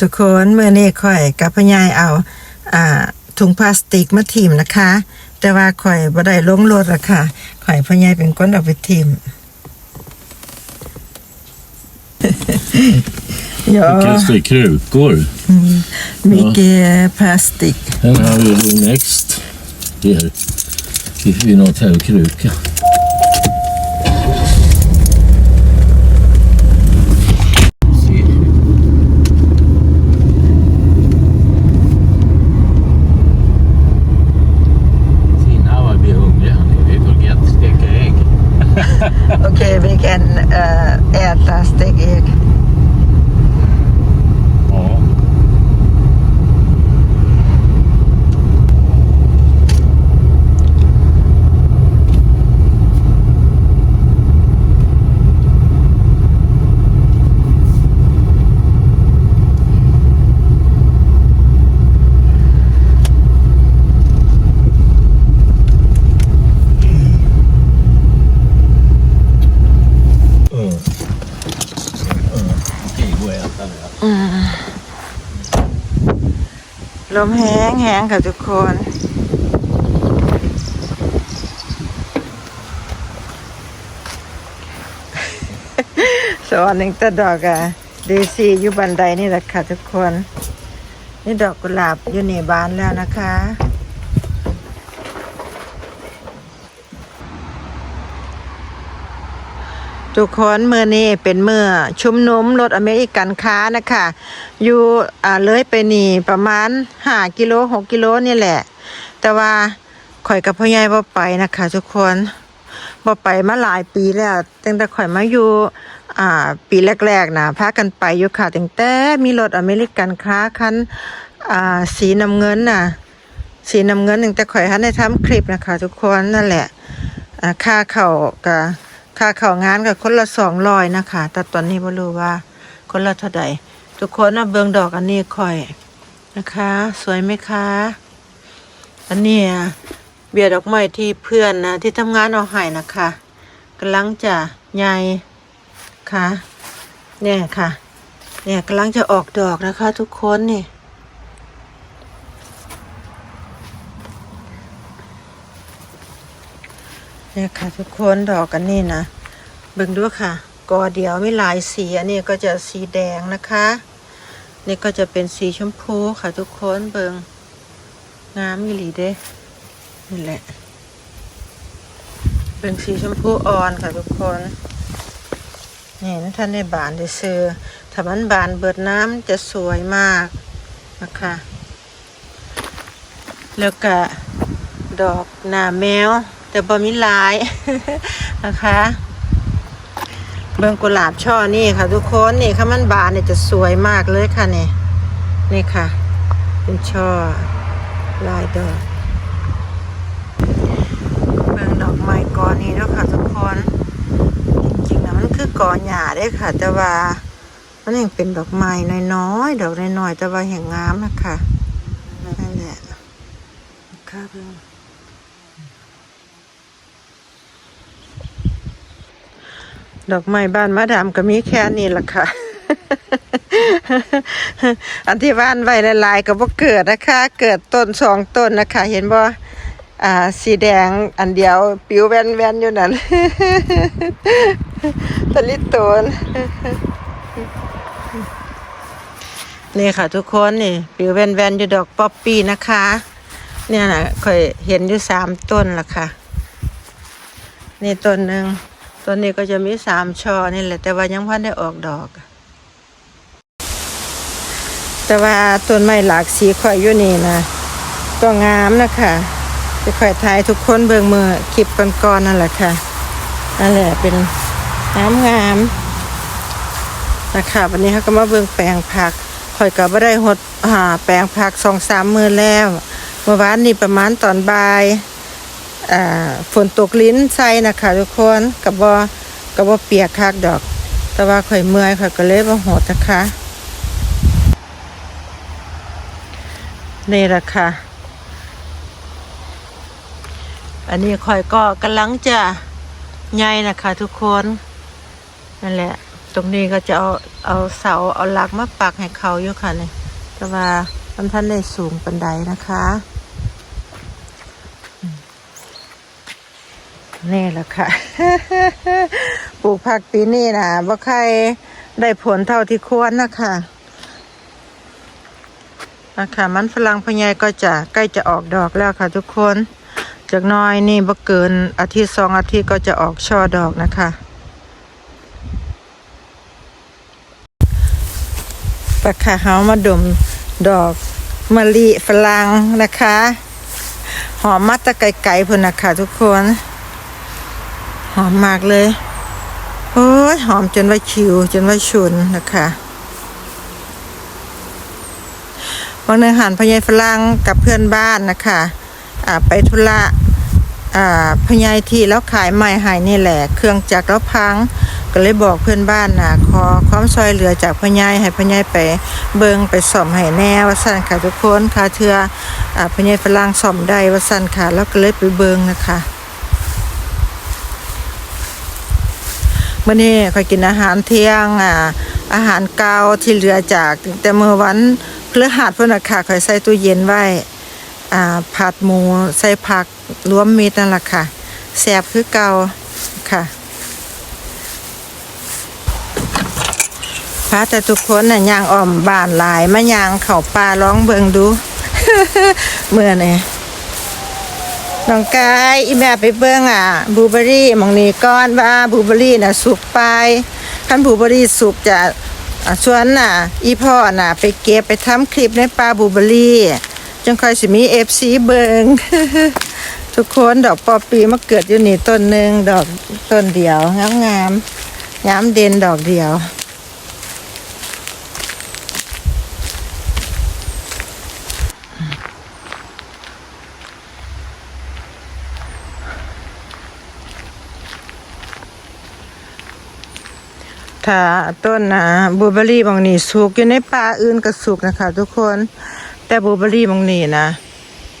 ทุกคนเมื่อนี้ข่อยกับพญายเอาอ่าถุงพลาสติกมาทิมนะคะ แต่ว่าข่อยบ่ได้ลงรถอะค่ะข่อยพญายเป็นคนเอาไปทิม ja, Kasta i krukor. mycket plastik. Här har vi då Next. Här. I, i något här kruka. okay, we can add plastic egg. ลมแห้งแห้งค่ะทุกคน สวนหนึ่งตะดอกอะดีซีอยู่บันไดนี่แหละค่ะทุกคน นี่ดอกกุหลาบอยู่ในบ้านแล้วนะคะ ทุกคนเมื่อนี้เป็นเมื่อชุมนุมรถอเมริกันค้านะคะ อยู่อ่าเลยไปนี่ประมาณห้ากิโลหกกิโลนี่แหละ แต่ว่าข่อยกับพ่อใหญ่บ่ไปนะคะ ทุกคนบ่ไปมาหลายปีแล้วตั้งแต่ข่อยมาอยู่อ่า ปีแรกๆนะพากันไปอยู่ค่ะตั้งแต่มีรถอเมริกันค้าคันอ่าสีน้ำเงินน่ะ สีน้ำเงินตั้งแต่ข่อยทันได้ทำคลิปนะคะ ทุกคนนั่นแหละอ่าค่าเข้ากับ ค่าเข้างานกับคนละสองร้อยนะคะแต่ตอนนี้ไม่รู้ว่า คนละเท่าใดทุกคนนะเบืองดอกอันนี้ค่อยนะคะ สวยไหมคะ อันนี้เบียดอกไม้ที่เพื่อนนะที่ทำงานเอาให้นะคะกำลังจะใหญ่ค่ะเนี่ยค่ะ เนี่ยกำลังจะออกดอกนะคะ ทุกคนนี่ นี่ยค่ะทุกคนดอกกันนี่นะเบิ่งดูค่ะกอเดียวไม่หลายสีอันนี้ก็จะสีแดงนะคะ นี่ก็จะเป็นสีชมพูค่ะทุกคนเบิ่งงามอีหลีเด้นี่แหละ เป็นสีชมพูอ่อนค่ะทุกคน นี่นะท่านได้บานได้ซื้อถ้ามันบานเบิดน้ำจะสวยมากนะคะแล้วก็ดอกหน้าแมว แต่บ่มีลายนะคะ เบิ่งกุหลาบช่อนี่ค่ะ ทุกคนนี่ค่ะมันบานเนี่ยจะสวยมากเลยค่ะนี่นี่ค่ะ เป็นช่อลายดอกเบิ่งดอกไม้กอนี้แล้วค่ะทุกคนจริงๆนะมันคือกอหญ้าได้ค่ะ แต่ว่ามันยังเป็นดอกไม้น้อยๆดอกน้อยๆแต่ว่าแห่งงามนะคะนั่นแหละค่ะเบิ่ง ดอกไม้บ้านมาดามก็มีแค่นี้ละค่ะ อันที่บ้านไว้หลายๆก็บ่เกิดนะคะ เกิดต้นสองต้นนะคะ เห็นบ่อ่าสีแดงอันเดียว ปิวแว่นๆอยู่นั่นตะลิโตนนี่ค่ะทุกคนนี่ ปิวแว่นๆอยู่ดอกป๊อปปี้นะคะ เนี่ยนะเคยเห็นอยู่สามต้นละค่ะ นี่ต้นหนึ่ง ต้นนี้ก็จะมีสามช่อนี่แหละ แต่ว่ายังพันได้ออกดอก แต่ว่าต้นไม้หลากสีข่อยอยู่นี่นะก็งามนะคะจะข่อยทายทุกคนเบิ่งมือคลิปก่อนๆนั่นแหละค่ะนั่นแหละเป็นงามงามนะคะวันนี้เขาก็มาเบิ่งแปลงผักข่อยก็บ่ได้หดหาแปลงผักสองสามมือแล้วเมื่อวานนี้ประมาณตอนบ่าย ฝนตกลิ้นใส่นะคะทุกคนกับบ่กับบ่เปียกคักดอก แต่ว่าข่อยเมื่อยข่อยก็เลยบ่โหดนะคะนี่แหละค่ะ อันนี้ข่อยก็กำลังจะใหญ่นะคะทุกคนนั่นแหละ ตรงนี้ก็จะเอาเอาเสาเอาหลักมาปักให้เขาอยู่ค่ะเนี่ยแต่ว่ามันท่านได้สูงปันไดนะคะอืม นี่แหละค่ะ ปลูกผักปีนี้นะว่าใครได้ผลเท่าที่ควรนะคะนะคะมันฝรั่งพะไยก็จะใกล้จะออกดอกแล้วค่ะ ทุกคน จากน้อยนี่บ่เกินอาทิตย์สองอาทิตย์ก็จะออกช่อดอกนะคะ ปะค่ะเฮามาดมดอกมะลิฝรั่งนะคะ หอมมาตะไกลๆพุ่นนะคะทุกคน หอมมากเลยโอ้ยหอมจนว่าคิว จนว่าชุนนะคะวันหนึ่งหันพญายฝรั่งกับเพื่อนบ้านนะคะไปธุระพญายที่แล้วขายไม้หายนี่แหละ เครื่องจักรแล้วพังก็เลยบอกเพื่อนบ้านนะขอความช่วยเหลือจากพญายให้พญายไปเบิงไปซ่อมให้แน่ว่าสั่นค่ะทุกคนค่ะเทืออพญายฝรั่งซ่อมได้ว่าสั่นค่ะแล้วก็เลยไปเบิงนะคะ มื่อนี้ค่อยกินอาหารเที่ยงอ่าอาหารเกาที่เหลือจากแต่เมื่อวันพฤหัสพุ่นน่ะค่ะค่อยใส่ตู้เย็นไว้อ่าผัดหมูใส่ผักรวมมิตรนั่นแหละค่ะแซ่บคือเกาค่ะพระแต่ทุกคนน่ะย่างอ้อมบานหลายมาย่างเข้าป่าร้องเบิงดูเมื่อนี่ น้องกายอีแม่ไปเบิ่งอะบูเบอรี่มองนี้ก้อนว่าบูเบอรี่น่ะสุกไปคันบูเบอรี่สุกจะชวนน่ะ อีพ่อน่ะ ไปเก็บไปทำคลิปในป่าบูเบอรี่จังค่อยสิมี FC เบิงทุกคนดอกปอปีมาเกิดอยู่นี่ต้นหนึ่งดอกต้นเดียวงามๆงามเด่นดอกเดียว ถ้าต้นนะบูเบอรี่บางนี่สุกอยู่ในป่าอื่นก็สุกนะคะ ทุกคนแต่บูเบอรี่บางนี่นะ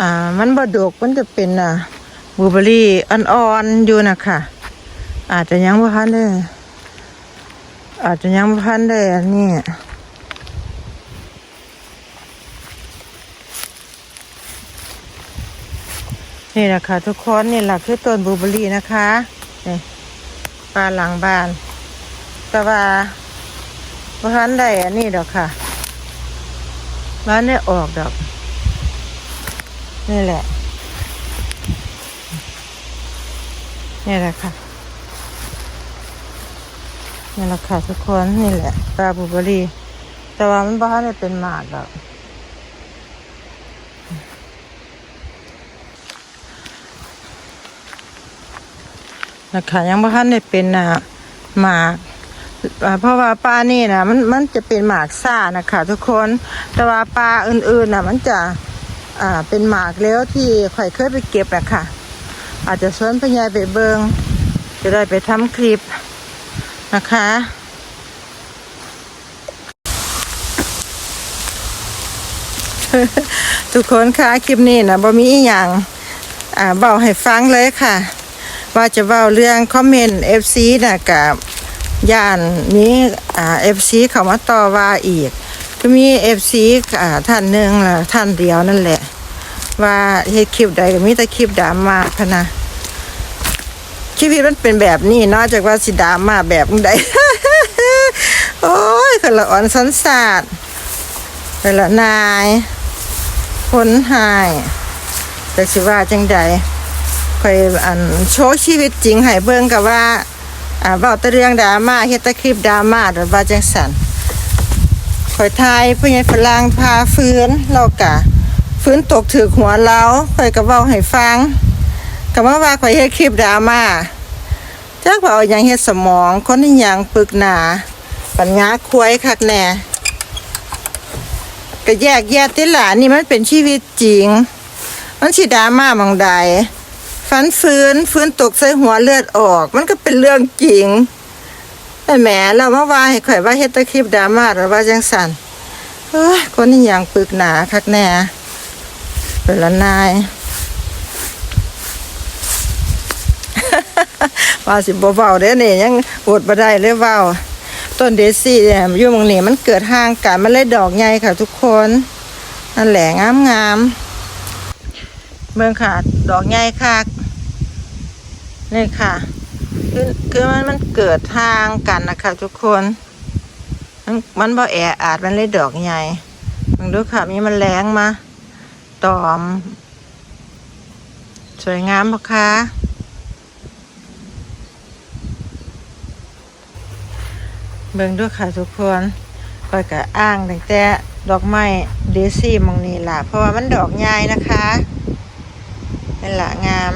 อ่ามันบดกมันจะเป็นอะบูเบอรี่อ่อนๆอยู่นะคะอาจจะยังบ่ทันได้อาจจะยังบ่ทันได้อันนี้นี่แหละค่ะทุกคนนี่แหละคือต้นบูเบอรี่นะคะนี่ป่าหลังบ้าน แต่ว่าบ่ทันได้อันนี้ดอกค่ะร้านได้ออกดอก นี่แหละ นี่แหละค่ะ นี่แหละค่ะทุกคนนี่แหละปลาบูเบรีแต่ว่ามันบ่ทันได้เป็นหมากดอกนะคะยังบ่ทันได้เป็นหมาก เพราะว่าปลานี่นะมันมันจะเป็นหมากซ่านะคะทุกคนแต่ว่าปลาอื่นๆนะมันจะอ่าเป็นหมากแล้วที่ข่อยเคยไปเก็บอะค่ะอาจจะชวนพญายไปเบิงจะได้ไปทำคลิปนะคะทุกคนคะคลิปนี้นะบ่มีอหย่างอ่าเบาให้ฟังเลยค่ะ ว่าจะเว้าเรื่องคอมเมนต์ FC นะกับ ย่านมีอ่าเอฟซีเขามาต่อว่าอีก ก็มีเอฟซีอ่าท่านหนึ่งละท่านเดียวนั่นแหละ ว่าเฮ็ดคลิปใดก็มีแต่คลิปดราม่าพะนะชีวิตมันเป็นแบบนี้นอกจากว่าสิดราม่าแบบใดโอ้ยคนละอ่อนสันสาดคนละนายคนหายแต่สิว่าจังใดคอยอันโชว์ชีวิตจริงให้เบิ่งกับว่า อ่าเว้าแต่เรื่องดราม่าเฮ็ดแต่คลิปดราม่าดอว่าจังสันขอยทายผู้ใหญ่ฝรั่งพาฟื้นเรากะฟื้นตกถือหัวเราข่อยก็เว้าให้ฟังก็มาว่าข่อยเฮ็ดคลิปดราม่าจักว่าเอาหยังเฮ็ดสมองคนที่หยังปึกหนาปัญญาควยคักแน่ก็แยกแยะติหลานี่มันเป็นชีวิตจริง มันสิดราม่ามองใด ฟันฟื้นฟื้นตกใส่หัวเลือดออก มันก็เป็นเรื่องจริงแต่แหมเรามาว่าให้ข่อยว่าเฮ็ดตะคลิปดราม่าหรือว่าจังสันเอ้ยคนนี้อย่างปึกหนาคักแน่เป็นละนายว่าสิบ่เว้าเด้อนี่ยังอดบ่ได้เลยเว้าต้นเดซี่เนี่ยอยู่มองนี้มันเกิดห่างกันมันเลยดอกใหญ่ค่ะทุกคนนั่นแหละงามงามๆเมืองค่ะดอกใหญ่ค่ะ นี่ค่ะคือคือมันมันเกิดห่างกันนะคะทุกคน มันมันบ่แออาจมันเลยดอกใหญ่มึงดูค่ะมีมันแรงมาตอม สวยงามปะคะเบิ่งดูค่ะทุกคนคอยกะอ้างตั้งแต่ดอกไม้เดซี่มองนี้ล่ะ เพราะว่ามันดอกใหญ่นะคะเป็นละงาม